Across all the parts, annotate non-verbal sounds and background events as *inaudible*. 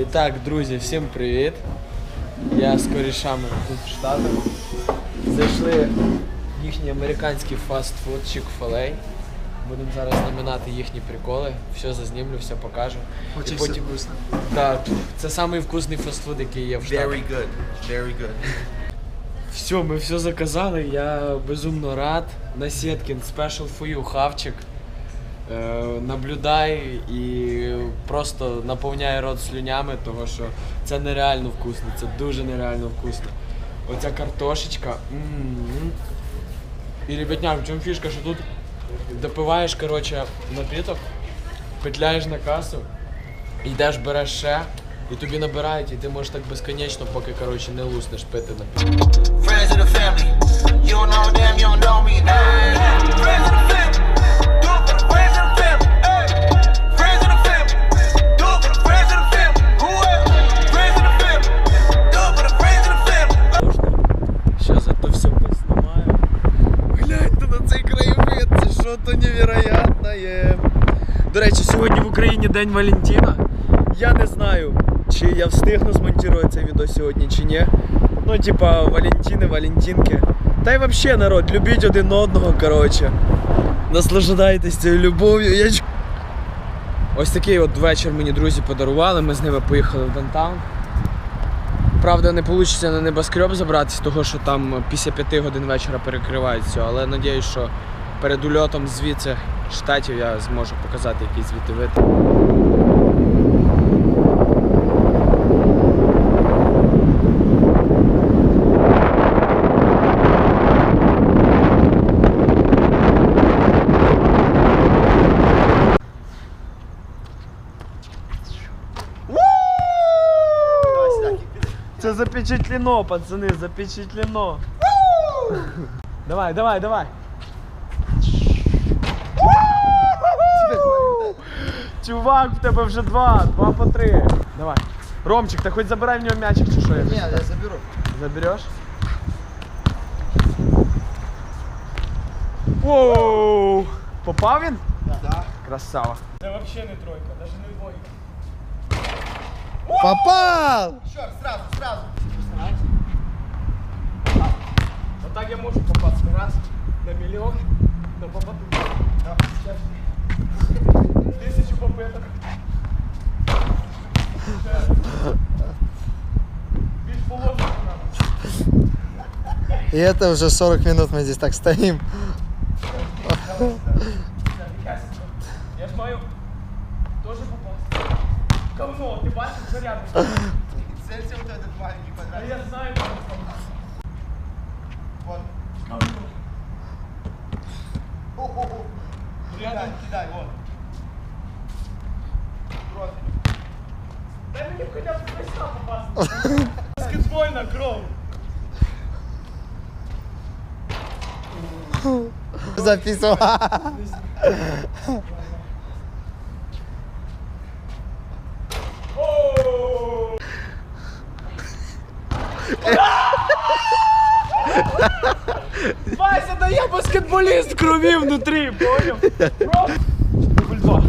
І так, друзі, всім привіт. Я з корішами тут в Штатах. Зайшли в їхній американський фастфуд Chick-fil-A. Будемо зараз наминати їхні приколи. Все зазнімлю, все покажу. Потім... вкусно. Так, це самий вкусний фастфуд, який є в Штатах. Very good. Very good. Все, ми все заказали, я безумно рад. На Сєткін Special for you, хавчик. Е, наблюдай і просто наповняй рот слюнями, того що це нереально вкусно, це дуже нереально вкусно. Оця картошечка. І ребятняк, в чому фішка, що тут допиваєш, коротше, напіток, петляєш на касу, йдеш, береш ще, і тобі набирають, і ти можеш так безконечно, поки коротше, не луснеш пити напіток. Friends. You know them, you know me. Friends of the family. На цей краєвид, це що невероятне. До речі, сьогодні в Україні День Валентина. Я не знаю, чи я встигну змонтувати цей відео сьогодні, чи ні. Ну, типа, Валентини, Валентинки. Та й взагалі, народ, любіть один одного, коротше. Наслаждайтесь цією любов'ю. Я... Ось такий от вечір мені друзі подарували. Ми з ними поїхали в Дантаун. Правда, не вийде на небоскреб забратися, того що там після п'яти годин вечора перекривають все, але надіюсь, що перед ульотом звідси штатів я зможу показати якісь звідти вид. запечатлено, пацани, запечатлено. *laughs* Давай, давай, давай. Чувак, в тебе вже два, два по три. Давай. Ромчик, та хоч забирай в нього м'ячик чи що я? Ні, я заберу. Забереш? Воу! Попав він? Да. Красава. Це взагалі не тройка, навіть не двойка. Попал! Еще раз, сразу, сразу. Вот так я могу попасть раз на миллион, на попаду. Да, сейчас. Тысячу попыток. И это уже 40 минут мы здесь так стоим. Говно, ти бачиш зарядник? Целься вот этот маленький квадратик. я знаю, що там. Вот. Хо-хо-хо. Кидай, Рядом. кидай, вот. Профиль. Дай мені хоча б в попасти. Баскетбольна кров. Записывал. *laughs* Вася, да я баскетболіст в крові внутрі, понял? Просто. Дубль два.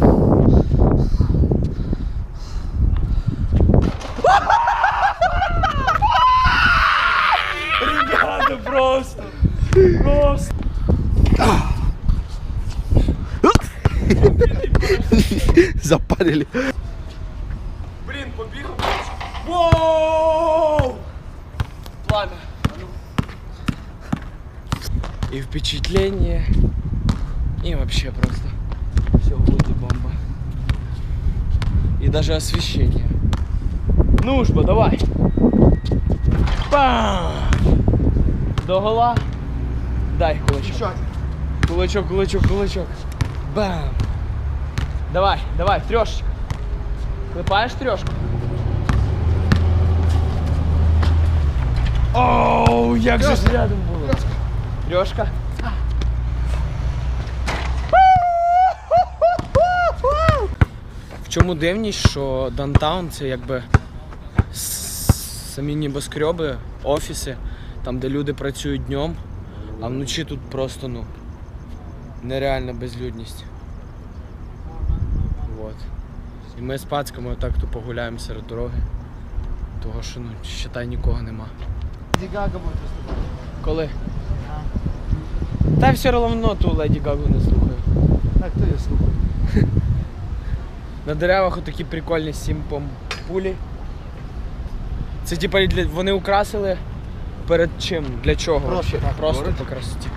Ребята, просто. Просто. Запарили. Блін, побігав. Воу! И впечатление, и вообще просто все будет бомба. И даже освещение. Ну ж, бо, давай. Бам! До гола. Дай кулачок. Еще один. Кулачок, кулачок, кулачок. Бам! Давай, давай, трешечка. Клепаешь трешку? Оу, як же ж рядом було. Трьошка. В чому дивність, що Дантаун це якби самі небоскреби, офіси, там де люди працюють днем, а вночі тут просто ну нереальна безлюдність. Вот. І ми з пацками отак тупо гуляємо серед дороги. Того що ну, считай нікого нема. Леді Гага буде виступати. Коли? Та все одно ту Леді Гагу не слухаю. Так, хто її слухає? *laughs* На деревах отакі прикольні сімпом пулі. Це типа для... вони украсили перед чим? Для чого? Просто так, Просто по красоті.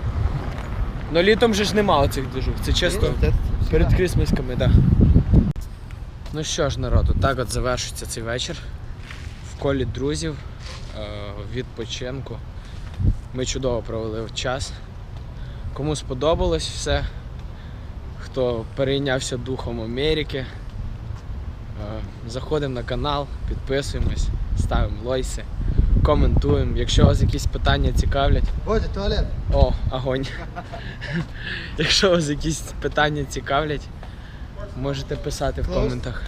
Ну літом же ж нема оцих движух. Це чисто перед крисмасками, так. Ну що ж, народу, так от завершується цей вечір. В колі друзів, відпочинку. Ми чудово провели час. Кому сподобалось все, хто перейнявся духом Америки, е, заходимо на канал, підписуємось, ставимо лойси, коментуємо. Якщо вас якісь питання цікавлять, Бодя, туалет. о, огонь. *laughs* Якщо вас якісь питання цікавлять, можете писати в коментах.